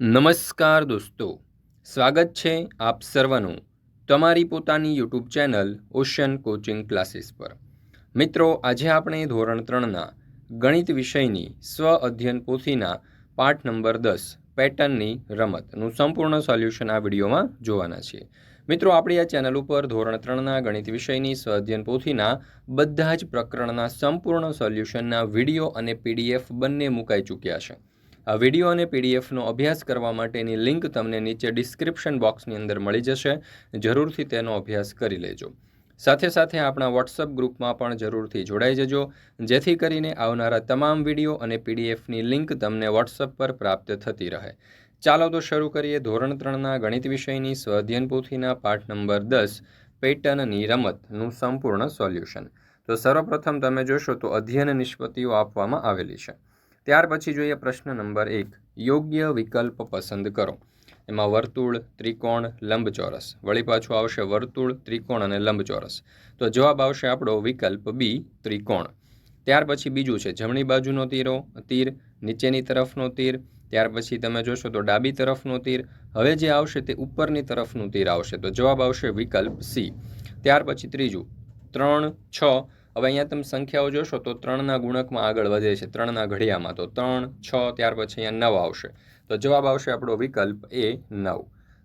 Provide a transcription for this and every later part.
નમસ્કાર દોસ્તો, સ્વાગત છે આપ સર્વનું તમારી પોતાની YouTube channel ocean coaching classes પર. મિત્રો, આજે આપણે ધોરણ ત્રણના ગણિત વિષયની સ્વ અધ્યયન પોથીના પાઠ નંબર દસ પેટર્નની રમતનું સંપૂર્ણ સોલ્યુશન આ વિડીયોમાં જોવાના છીએ. મિત્રો, આપણી આ ચેનલ ઉપર ધોરણ ત્રણના ગણિત વિષયની સ્વ અધ્યયન પોથીના બધા જ પ્રકરણના સંપૂર્ણ સોલ્યુશનના વીડિયો અને પીડીએફ બંને મુકાઈ ચૂક્યા છે. આ વીડિયો અને પીડીએફનો અભ્યાસ કરવા માટેની લિંક તમને નીચે ડિસ્ક્રિપ્શન બોક્સની અંદર મળી જશે. જરૂરથી તેનો અભ્યાસ કરી લેજો. સાથે સાથે આપણા વોટ્સઅપ ગ્રુપમાં પણ જરૂરથી જોડાઈ જજો. જેથી કરીને આવનારા તમામ વીડિયો અને પીડીએફની લિંક તમને વોટ્સઅપ પર પ્રાપ્ત થતી રહે. ચાલો તો શરૂ કરીએ ધોરણ ત્રણના ગણિત વિષયની સ્વઅધ્યયન પોથીના પાઠ નંબર દસ, પેટર્નની રમતનું સંપૂર્ણ સોલ્યુશન. તો સર્વપ્રથમ તમે જોશો તો અધ્યયન નિષ્પત્તિઓ આપવામાં આવેલી છે. ત્યાર પછી જોઈએ પ્રશ્ન નંબર એક. યોગ્ય વિકલ્પ પસંદ કરો. એમાં વર્તુળ, ત્રિકોણ, લંબચોરસ. વળી પાછું આવશે વર્તુળ, ત્રિકોણ અને લંબચોરસ. તો જવાબ આવશે આપણો વિકલ્પ બી, ત્રિકોણ. ત્યાર પછી બીજું છે. જમણી બાજુનો તીરો, તીર. નીચેની તરફનો તીર. ત્યાર પછી તમે જોશો તો ડાબી તરફનો તીર. હવે જે આવશે તે ઉપરની તરફનું તીર આવશે. તો જવાબ આવશે વિકલ્પ સી. ત્યાર પછી ત્રીજું. ત્રણ, છ હવે અહીંયા તમે સંખ્યાઓ જોશો તો ત્રણના ગુણકમાં આગળ વધે છે, ત્રણના ઘડિયામાં. તો ત્રણ, છ, ત્યાર પછી અહીંયા નવ આવશે. તો જવાબ આવશે આપણો વિકલ્પ એ નવ.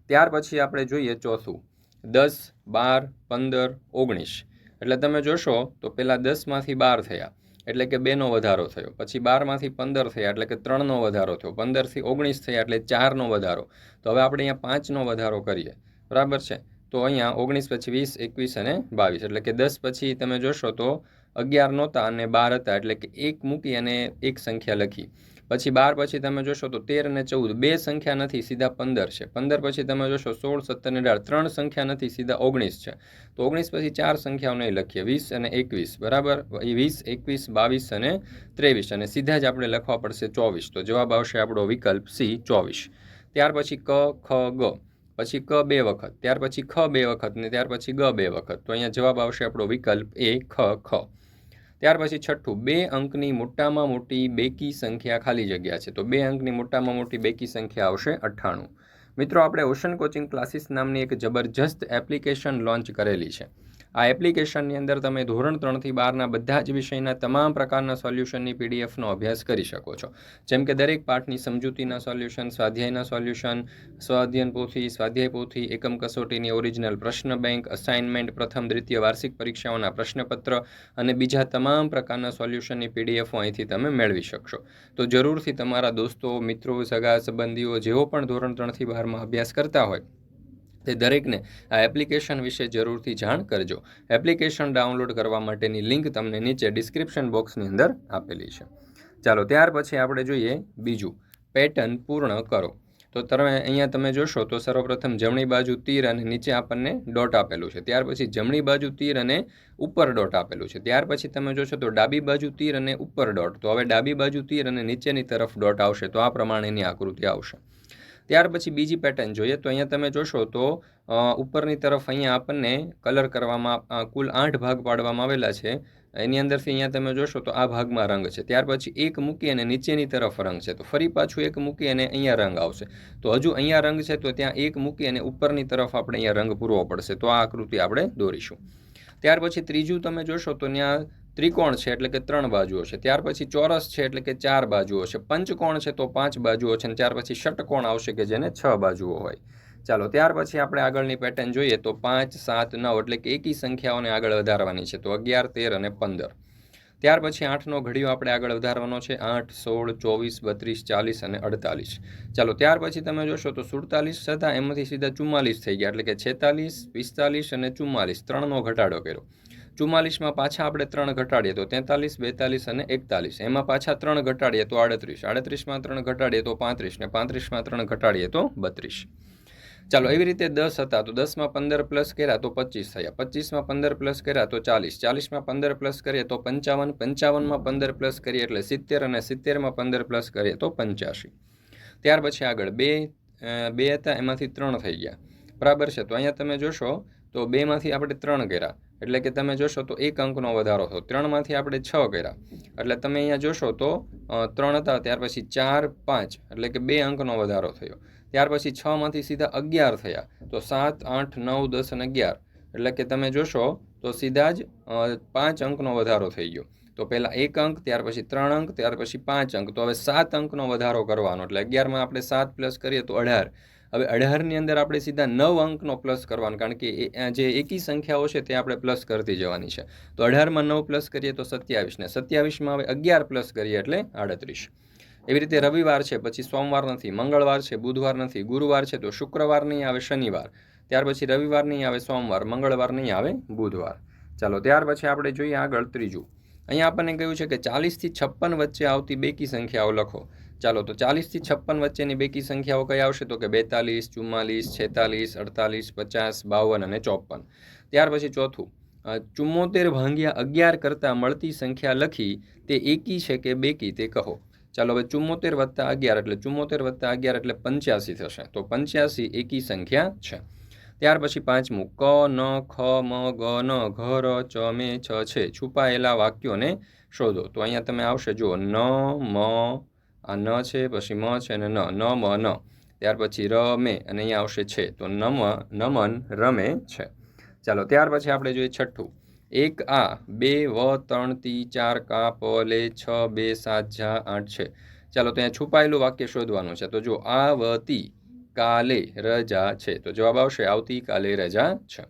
ત્યાર પછી આપણે જોઈએ ચોથું. દસ, બાર, પંદર, ઓગણીસ. એટલે તમે જોશો તો પહેલાં દસમાંથી બાર થયા. એટલે કે બેનો વધારો થયો. પછી બારમાંથી પંદર થયા, એટલે કે ત્રણનો વધારો થયો. પંદરથી ઓગણીસ થયા, એટલે ચારનો વધારો. તો હવે આપણે અહીંયા પાંચનો વધારો કરીએ. બરાબર છે? તો અહીંયા ઓગણીસ પછી વીસ, એકવીસ અને બાવીસ. એટલે કે દસ પછી તમે જોશો તો અગિયાર નહોતા અને બાર હતા. એટલે કે એક મૂકી અને એક સંખ્યા લખી. પછી બાર પછી તમે જોશો તો તેર અને ચૌદ. બે સંખ્યા નથી, સીધા પંદર છે. પંદર પછી તમે જોશો સોળ, સત્તર અને અઢાર. ત્રણ સંખ્યા નથી, સીધા ઓગણીસ છે. તો ઓગણીસ પછી ચાર સંખ્યાઓ નહીં લખીએ. વીસ અને એકવીસ. બરાબર? વીસ, એકવીસ, બાવીસ અને ત્રેવીસ. અને સીધા જ આપણે લખવા પડશે ચોવીસ. તો જવાબ આવશે આપણો વિકલ્પ સી, ચોવીસ. ત્યાર પછી ક, ખ, ગ. પછી ક બે વખત, ત્યાર પછી ખ બે વખત ને ત્યાર પછી ગ બે વખત. તો અહીંયા જવાબ આવશે આપણો વિકલ્પ એ ખ ખ. ત્યાર પછી છઠ્ઠું, બે અંકની મોટામાં મોટી બેકી સંખ્યા ખાલી જગ્યા છે. તો બે અંકની મોટામાં મોટી બેકી સંખ્યા આવશે અઠ્ઠાણું. મિત્રો, આપણે ઓશન કોચિંગ ક્લાસીસ નામની એક જબરજસ્ત એપ્લિકેશન લોન્ચ કરેલી છે. આ એપ્લિકેશનની અંદર તમે ધોરણ ત્રણથી બારના બધા જ વિષયના તમામ પ્રકારના સોલ્યુશનની પીડીએફનો અભ્યાસ કરી શકો છો. જેમ કે દરેક પાઠની સમજૂતીના સોલ્યુશન, સ્વાધ્યાયના સોલ્યુશન સ્વાધ્યન પોથી, સ્વાધ્યાય પોથી, એકમ કસોટીની ઓરિજિનલ પ્રશ્ન બેંક અસાઇનમેન્ટ પ્રથમ દ્વિતીય વાર્ષિક પરીક્ષાઓના પ્રશ્નપત્ર અને બીજા તમામ પ્રકારના સોલ્યુશનની પીડીએફો અહીંથી તમે મેળવી શકશો. તો જરૂરથી તમારા દોસ્તો, મિત્રો, સગા, સંબંધીઓ જેઓ પણ ધોરણ ત્રણથી બારમાં અભ્યાસ કરતા હોય તે દરેકને આ એપ્લિકેશન વિશે જરૂરથી જાણ કરજો. એપ્લિકેશન ડાઉનલોડ કરવા માટેની લિંક તમને નીચે ડિસ્ક્રિપ્શન બોક્સની અંદર આપેલી છે. ચાલો, ત્યાર પછી આપણે જોઈએ બીજું. પેટર્ન પૂર્ણ કરો. તો તમે અહીંયા તમે જોશો તો સર્વપ્રથમ જમણી બાજુ તીર અને નીચે આપણને ડોટ આપેલું છે. ત્યાર પછી જમણી બાજુ તીર અને ઉપર ડોટ આપેલું છે. ત્યાર પછી તમે જોશો તો ડાબી બાજુ તીર અને ઉપર ડોટ. તો હવે ડાબી બાજુ તીર અને નીચેની તરફ ડોટ આવશે. તો આ પ્રમાણેની આકૃતિ આવશે. ત્યાર પછી બીજી પેટર્ન જોઈએ તો અહીંયા તમે જોશો તો ઉપરની તરફ અહીંયા આપણને કલર કરવામાં કુલ આઠ ભાગ પાડવામાં આવેલા છે. એની અંદરથી અહીંયા તમે જોશો તો આ ભાગમાં રંગ છે. ત્યાર પછી એક મૂકી અને નીચેની તરફ રંગ છે. તો ફરી પાછું એક મૂકી અને અહીંયા રંગ આવશે. તો હજુ અહીંયા રંગ છે તો ત્યાં એક મૂકી અને ઉપરની તરફ આપણે અહીંયા રંગ પૂરવો પડશે. તો આ આકૃતિ આપણે દોરીશું. ત્યાર પછી ત્રીજું તમે જોશો તો ત્યાં ત્રિકોણ છે એટલે કે ત્રણ બાજુઓ છે. ત્યાર પછી ચોરસ છે એટલે કે ચાર બાજુઓ છે. પંચકોણ છે તો પાંચ બાજુઓ છે અને ત્યાર પછી ષટકોણ આવશે કે જેને છ બાજુઓ હોય. ચાલો, ત્યાર પછી આપણે આગળની પેટર્ન જોઈએ તો પાંચ, સાત, નવ એટલે કે એકી સંખ્યાઓને આગળ વધારવાની છે. તો અગિયાર, તેર અને પંદર. ત્યાર પછી આઠનો ઘડીઓ આપણે આગળ વધારવાનો છે. આઠ, સોળ, ચોવીસ, બત્રીસ, ચાલીસ અને અડતાલીસ. ચાલો, ત્યાર પછી તમે જોશો તો સુડતાલીસ થતાં એમાંથી સીધા ચુમ્માલીસ થઈ ગયા. એટલે કે છેતાલીસ, પિસ્તાલીસ અને ચુમ્માલીસ. ત્રણનો ઘટાડો કર્યો. ચુમ્માલીસમાં પાછા આપણે ત્રણ ઘટાડીએ તો તેતાલીસ, બેતાલીસ અને એકતાલીસ. એમાં પાછા ત્રણ ઘટાડીએ તો આડત્રીસ. આડત્રીસમાં ત્રણ ઘટાડીએ તો પાંત્રીસ ને પાંત્રીસમાં ત્રણ ઘટાડીએ તો બત્રીસ. ચાલો, એવી રીતે દસ હતા તો દસમાં પંદર પ્લસ કર્યા તો પચીસ થયા. પચીસમાં પંદર પ્લસ કર્યા તો ચાલીસ. ચાલીસમાં પંદર પ્લસ કરીએ તો પંચાવન. પંચાવનમાં પંદર પ્લસ કરીએ એટલે સિત્તેર અને સિત્તેરમાં પંદર પ્લસ કરીએ તો પંચ્યાસી. ત્યાર પછી આગળ બે બે હતા એમાંથી ત્રણ થઈ ગયા. બરાબર છે? તો અહીંયા તમે જોશો તો બેમાંથી આપણે ત્રણ કર્યા. એટલે કે તમે જોશો તો એક અંકનો વધારો થયો. ત્રણમાંથી આપણે છ કર્યા. એટલે તમે અહીંયા જોશો તો ત્રણ હતા, ત્યાર પછી ચાર, પાંચ, એટલે કે બે અંકનો વધારો થયો. ત્યાર પછી છમાંથી સીધા અગિયાર થયા. તો સાત, આઠ, નવ, દસ અને અગિયાર. એટલે કે તમે જોશો તો સીધા જ પાંચ અંકનો વધારો થઈ ગયો. તો પહેલાં એક અંક, ત્યાર પછી ત્રણ અંક, ત્યાર પછી પાંચ અંક. તો હવે સાત અંકનો વધારો કરવાનો. એટલે અગિયારમાં આપણે સાત પ્લસ કરીએ તો અઢાર. હવે અઢારની અંદર આપણે સીધા નવ અંકનો પ્લસ કરવાનો, કારણ કે જે એકી સંખ્યાઓ છે તે આપણે પ્લસ કરતી જવાની છે. તો અઢારમાં નવ પ્લસ કરીએ તો સત્યાવીસને સત્યાવીસમાં હવે અગિયાર પ્લસ કરીએ એટલે આડત્રીસ. એવી રીતે રવિવાર છે, પછી સોમવાર નથી, મંગળવાર છે, બુધવાર નથી, ગુરુવાર છે તો શુક્રવાર નહીં આવે, શનિવાર. ત્યાર પછી રવિવાર નહીં આવે, સોમવાર, મંગળવાર નહીં આવે, બુધવાર. ચાલો, ત્યાર પછી આપણે જોઈએ આગળ ત્રીજું. અહીંયા આપણને કહ્યું છે કે ચાલીસથી છપ્પન વચ્ચે આવતી બેકી સંખ્યાઓ લખો. ચાલો, તો ચાલીસથી છપ્પન વચ્ચેની બેકી સંખ્યાઓ કઈ આવશે? તો કે બેતાલીસ, ચુમ્માલીસ, છેતાલીસ, અડતાલીસ, પચાસ, બાવન અને ચોપન. ત્યાર પછી ચોથું. ચુમ્મોતેર ભાંગ્યા અગિયાર કરતાં મળતી સંખ્યા લખી તે એકી છે કે બેકી તે કહો. ચાલો, હવે ચુમ્મોતેર વત્તા અગિયાર એટલે ચુમ્મોતેર વત્તા અગિયાર એટલે પંચ્યાસી થશે. તો પંચ્યાસી એકી સંખ્યા છે. ત્યાર પછી પાંચમું. ક, ન, ખ, મ, ગ, ન, ઘ, ર, ચ, મે છ, છે, છુપાયેલા વાક્યોને શોધો. તો અહીંયા તમે આવશે, જુઓ, ન, મ આ ન છે, પછી મ છે અને ન. ન, મ, ન. ત્યાર પછી રમે અને અહીંયા આવશે છે. તો નમ, નમન, રમે છે. ચાલો, ત્યાર પછી આપણે જોઈએ છઠ્ઠું. એક, આ. બે, વ, ત્રણ, તી, ચાર, કા, પ, લે, છ, બે, સાત, ઝા, આઠ છે. ચાલો, તો અહીંયા છુપાયેલું વાક્ય શોધવાનું છે. તો જો આ વતી કાલે રજા છે. તો જવાબ આવશે આવતીકાલે રજા છે.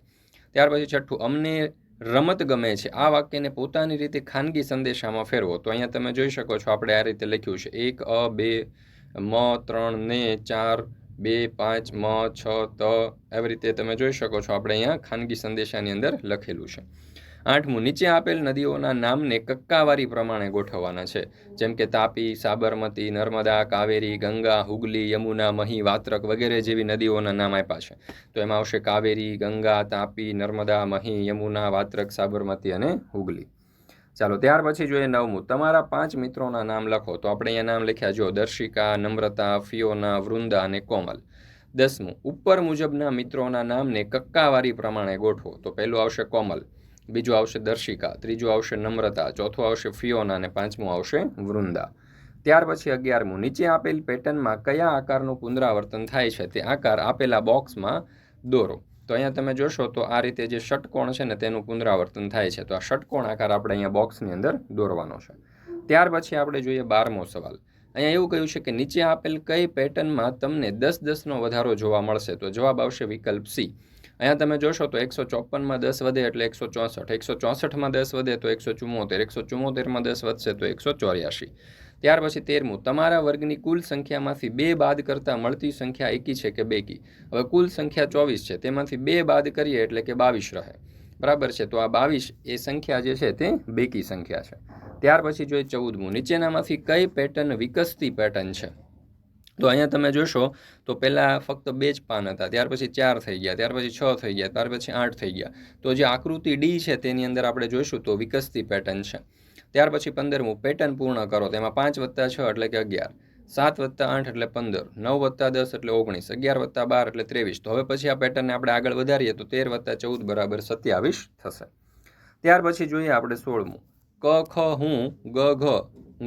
ત્યાર પછી છઠ્ઠું, અમને રમત ગમે છે. આ વાક્યને પોતાની રીતે ખાનગી સંદેશામાં ફેરવો. તો અહીંયા તમે જોઈ શકો છો આપણે આ રીતે લખ્યું છે. એક, અ, બે, મ, ત્રણ, ને, ચાર, બે, પાંચ, મ, છ, ત, એવી રીતે તમે જોઈ શકો છો. આપણે અહીંયા ખાનગી સંદેશાની અંદર લખેલું છે. આઠમું, નીચે આપેલ નદીઓના નામને કક્કાવારી પ્રમાણે ગોઠવવાના છે. જેમ કે તાપી, સાબરમતી, નર્મદા, કાવેરી, ગંગા, હુગલી, યમુના, મહી, વાત્રક વગેરે જેવી નદીઓના નામ આપ્યા છે. તો એમાં આવશે કાવેરી, ગંગા, તાપી, નર્મદા, મહી, યમુના, વાત્રક, સાબરમતી અને હુગલી. ચાલો, ત્યાર પછી જોઈએ નવમું. તમારા પાંચ મિત્રોના નામ લખો. તો આપણે અહીંયા નામ લખ્યા. જો દર્શિકા, નમ્રતા, ફિયોના, વૃંદા અને કોમલ. દસમું. ઉપર મુજબના મિત્રોના નામને કક્કાવારી પ્રમાણે ગોઠવો. તો પહેલું આવશે કોમલ. બીજું આવશે દર્શિકા, ત્રીજું આવશે નમ્રતા, ચોથું આવશે ફિયોના અને પાંચમું આવશે વૃંદા. ત્યાર પછી અગિયારમું. નીચે આપેલ પેટર્નમાં કયા આકારનું પુનરાવર્તન થાય છે તે આકાર આપેલા બોક્સમાં દોરો. તો અહીંયા તમે જોશો તો આ રીતે જે ષટકોણ છે ને તેનું પુનરાવર્તન થાય છે. તો આ ષટકોણ આકાર આપણે અહીંયા બોક્સની અંદર દોરવાનો છે. ત્યાર પછી આપણે જોઈએ બારમો સવાલ. અહીંયા એવું કહ્યું છે કે નીચે આપેલ કઈ પેટર્નમાં તમને દસ દસનો વધારો જોવા મળશે? તો જવાબ આવશે વિકલ્પ સી. અહીંયા તમે જોશો તો એકસો ચોપનમાં દસ વધે એટલે એકસો ચોસઠ. એકસો ચોસઠમાં દસ વધે તો એકસો ચુમ્મોતેર. એકસો ચુમ્મોતેરમાં દસ વધશે તો એકસો ચોર્યાસી ત્યાર પછી તેરમું. તમારા વર્ગની કુલ સંખ્યામાંથી બે બાદ કરતાં મળતી સંખ્યા એકી છે કે બેકી? હવે કુલ સંખ્યા ચોવીસ છે. તેમાંથી બે બાદ કરીએ એટલે કે બાવીસ રહે. બરાબર છે? તો આ બાવીસ એ સંખ્યા જે છે તે બેકી સંખ્યા છે. ત્યાર પછી જોઈએ ચૌદમું. નીચેનામાંથી કઈ પેટર્ન વિકસતી પેટર્ન છે? તો અહીંયા તમે જોશો, તો પહેલાં ફક્ત બે જ પાન હતા. ત્યાર પછી ચાર થઈ ગયા, ત્યાર પછી છ થઈ ગયા, ત્યાર પછી આઠ થઈ ગયા. તો જે આકૃતિ ડી છે તેની અંદર આપણે જોઈશું તો વિકસતી પેટર્ન છે. ત્યાર પછી પંદરમું પેટર્ન પૂર્ણ કરો. તેમાં પાંચ વત્તા છ એટલે કે અગિયાર. સાત વત્તા આઠ એટલે પંદર. નવ વત્તા દસ એટલે ઓગણીસ. અગિયાર વત્તા બાર એટલે ત્રેવીસ. તો હવે પછી આ પેટર્નને આપણે આગળ વધારીએ તો તેર વત્તા ચૌદ બરાબર સત્યાવીસ થશે. ત્યાર પછી જોઈએ આપણે સોળમું. ક, ખ, હું, ગ, ઘ,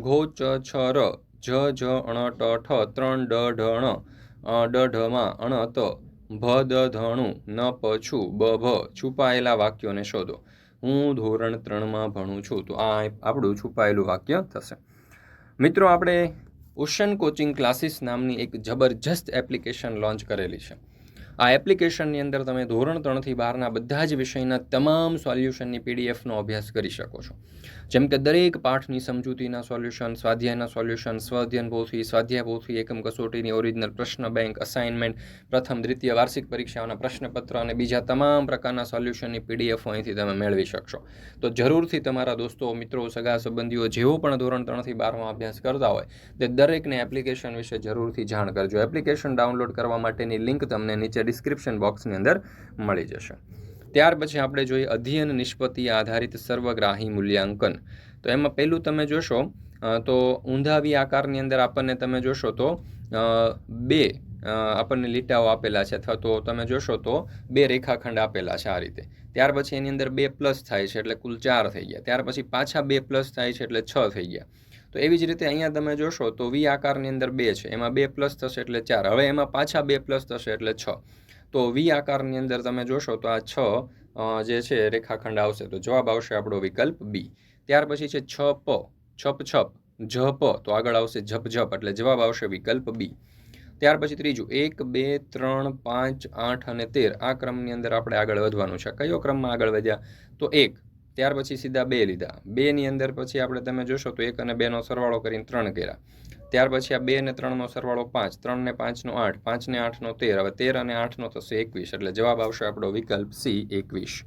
ઘો, ચ છ ર. જ જ અણ ટ, ઠ, ત્રણ, ડ, ઢ, ણ. અ, ડ, ઢ, માં અણ ત. ભ, દ ધણું ન, પ, છું. બ, ભ. છુપાયેલા વાક્યોને શોધો. હું ધોરણ ત્રણમાં ભણું છું. તો આ આપણું છુપાયેલું વાક્ય થશે. મિત્રો, આપણે ઓશન કોચિંગ ક્લાસીસ નામની એક જબરજસ્ત એપ્લિકેશન લોન્ચ કરેલી છે. આ એપ્લિકેશનની અંદર તમે ધોરણ ત્રણથી બારના બધા જ વિષયના તમામ સોલ્યુશનની પીડીએફનો અભ્યાસ કરી શકો છો. જેમ કે દરેક પાઠની સમજૂતીના સોલ્યુશન, સ્વાધ્યાયના સોલ્યુશન સ્વાધ્યન પોથી સ્વાધ્યાય પોથી એકમ કસોટીની ઓરિજિનલ પ્રશ્ન બેંક અસાઇનમેન્ટ પ્રથમ, દ્વિતીય વાર્ષિક પરીક્ષાઓના પ્રશ્નપત્ર અને બીજા તમામ પ્રકારના સોલ્યુશનની પીડીએફ અહીંથી તમે મેળવી શકશો. તો જરૂરથી તમારા દોસ્તો, મિત્રો, સગા સંબંધીઓ જેઓ પણ ધોરણ ત્રણથી બારમાં અભ્યાસ કરતા હોય, તે દરેકને એપ્લિકેશન વિશે જરૂરથી જાણ કરજો. એપ્લિકેશન ડાઉનલોડ કરવા માટેની લિંક તમને નીચે ડિસ્ક્રિપ્શન બોક્સની અંદર મળી જશે. ત્યાર પછી આપણે જોઈએ અધ્યયન નિષ્પત્તિ આધારિત સર્વગ્રાહી મૂલ્યાંકન. તો એમાં પહેલું તમે જોશો તો ઊંધાવી આકારની અંદર આપણને તમે જોશો તો બે આપણને લીટાઓ આપેલા છે અથવા તો તમે જોશો તો બે રેખાખંડ આપેલા છે આ રીતે. ત્યાર પછી એની અંદર બે પ્લસ થાય છે એટલે કુલ ચાર થઈ ગયા. ત્યાર પછી પાછા બે પ્લસ થાય છે એટલે છ થઈ ગયા. તો એવી જ રીતે અહીંયા તમે જોશો તો વી આકારની અંદર બે છે. એમાં બે પ્લસ થશે એટલે ચાર. હવે એમાં પાછા બે પ્લસ થશે એટલે છ. તો વી આકારની અંદર તમે જોશો તો આ છ જે છે રેખાખંડ આવશે. તો જવાબ આવશે આપણો વિકલ્પ બી. ત્યાર પછી છે છ પ. છપ છપ. જ પ. તો આગળ આવશે ઝપ ઝપ એટલે જવાબ આવશે વિકલ્પ બી. ત્યાર પછી ત્રીજું. એક, બે, ત્રણ, પાંચ, આઠ અને તેર. આ ક્રમની અંદર આપણે આગળ વધવાનું છે. કયો ક્રમમાં આગળ વધ્યા? તો એક. ત્યાર પછી સીધા બે લીધા. બેની અંદર પછી આપણે તમે જોશો તો એક અને બેનો સરવાળો કરીને ત્રણ કર્યા. ત્યાર પછી આ બે ને ત્રણનો સરવાળો પાંચ. ત્રણ ને પાંચનો આઠ. પાંચ ને આઠનો તેર. હવે તેર અને આઠનો થશે એકવીસ. એટલે જવાબ આવશે આપણો વિકલ્પ સી, એકવીસ.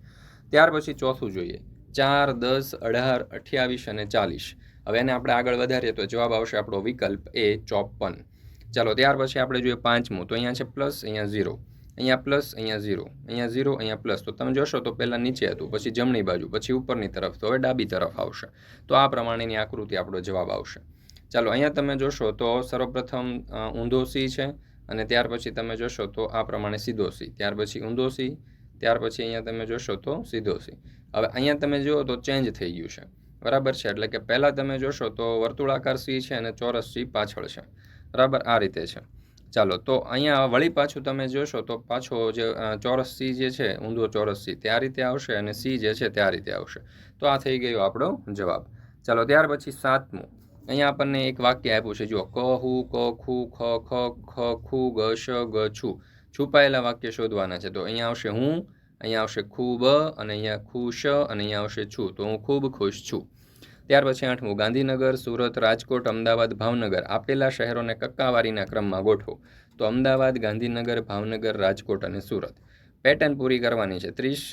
ત્યાર પછી ચોથું જોઈએ. ચાર, દસ, અઢાર, અઠ્યાવીસ અને ચાલીસ. હવે એને આપણે આગળ વધારીએ તો જવાબ આવશે આપણો વિકલ્પ એ ચોપન. ચાલો, ત્યાર પછી આપણે જોઈએ પાંચમું. તો અહીંયા છે પ્લસ, અહીંયા ઝીરો. અહીંયા પ્લસ અહીંયા ઝીરો અહીંયા ઝીરો અહીંયા પ્લસ તો તમે જોશો તો પહેલાં નીચે હતું, પછી જમણી બાજુ, પછી ઉપરની તરફ. તો હવે ડાબી તરફ આવશે. તો આ પ્રમાણેની આકૃતિ આપણો જવાબ આવશે. ચાલો, અહીંયા તમે જોશો તો સર્વપ્રથમ ઊંધો સી છે અને ત્યાર પછી તમે જોશો તો આ પ્રમાણે સીધો સી ત્યાર પછી ઊંધો સી ત્યાર પછી અહીંયા તમે જોશો તો સીધો સી હવે અહીંયા તમે જુઓ તો ચેન્જ થઈ ગયું છે. બરાબર છે? એટલે કે પહેલાં તમે જોશો તો વર્તુળાકાર સી છે અને ચોરસ સી પાછળ છે. બરાબર? આ રીતે છે. ચાલો, તો અહીંયા વળી પાછું તમે જોશો તો પાછો જે ચોરસ સી જે છે, ઊંધો ચોરસ સી તે રીતે આવશે અને સી જે છે તે રીતે આવશે. તો આ થઈ ગયો આપણો જવાબ. ચાલો, ત્યાર પછી સાતમું. અહીંયા આપણને એક વાક્ય આપ્યું છે, જુઓ ક હુ ક ખુ ખ ખ ખ, ખુ, ગ, શ, ગ, છુ. છુપાયેલા વાક્ય શોધવાના છે. તો અહીંયા આવશે હું, અહીંયા આવશે ખૂબ, અને અહીંયા ખુશ, અને અહીંયા આવશે છું. તો હું ખૂબ ખુશ છું. ત્યાર પછી આઠમું, ગાંધીનગર, સુરત, રાજકોટ, અમદાવાદ, ભાવનગર, આપેલા શહેરોને કક્કાવારીના ક્રમમાં ગોઠવો. તો અમદાવાદ, ગાંધીનગર, ભાવનગર, રાજકોટ અને સુરત. પેટર્ન પૂરી કરવાની છે ત્રીસ.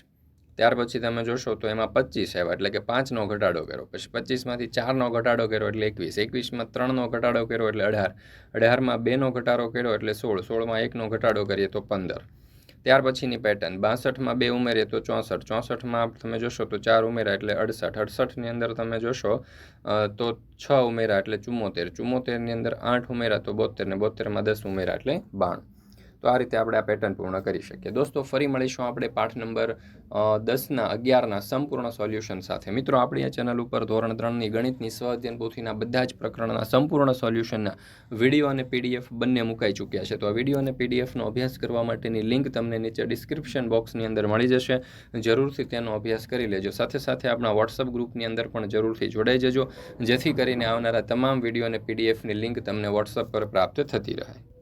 ત્યાર પછી તમે જોશો તો એમાં પચીસ આવ્યા, એટલે કે પાંચનો ઘટાડો કર્યો. પછી પચીસમાંથી ચારનો ઘટાડો કર્યો એટલે એકવીસ. એકવીસમાં ત્રણનો ઘટાડો કર્યો એટલે અઢાર. અઢારમાં બેનો ઘટાડો કર્યો એટલે સોળ. સોળમાં એકનો ઘટાડો કરીએ તો પંદર. ત્યાર પછીની પેટર્ન બાસઠમાં બે ઉમેરીએ તો ચોસઠ. ચોસઠમાં તમે જોશો તો ચાર ઉમેરા એટલે અડસઠ. અડસઠની અંદર તમે જોશો તો છ ઉમેરા એટલે ચુમ્મોતેર ચુમ્મોતેરની અંદર આઠ ઉમેરા તો બોતેર ને બોતેરમાં દસ ઉમેરા એટલે બાણું. તો આ રીતે આપણે આ પેટર્ન પૂર્ણ કરી શકીએ. દોસ્તો, ફરી મળીશું આપણે પાઠ નંબર દસના, અગિયારના સંપૂર્ણ સોલ્યુશન સાથે. મિત્રો, આપણી આ ચેનલ ઉપર ધોરણ ત્રણની ગણિતની સ્વ અધ્યયન પોથીના બધા જ પ્રકરણના સંપૂર્ણ સોલ્યુશનના વીડિયો અને પીડીએફ બંને મુકાઈ ચૂક્યા છે. તો આ વીડિયો અને પીડીએફનો અભ્યાસ કરવા માટેની લિંક તમને નીચે ડિસ્ક્રિપ્શન બોક્સની અંદર મળી જશે. જરૂરથી તેનો અભ્યાસ કરી લેજો. સાથે સાથે આપણા વોટ્સઅપ ગ્રુપની અંદર પણ જરૂરથી જોડાઈ જજો. જેથી કરીને આવનારા તમામ વીડિયો અને પીડીએફની લિંક તમને વોટ્સઅપ પર પ્રાપ્ત થતી રહે.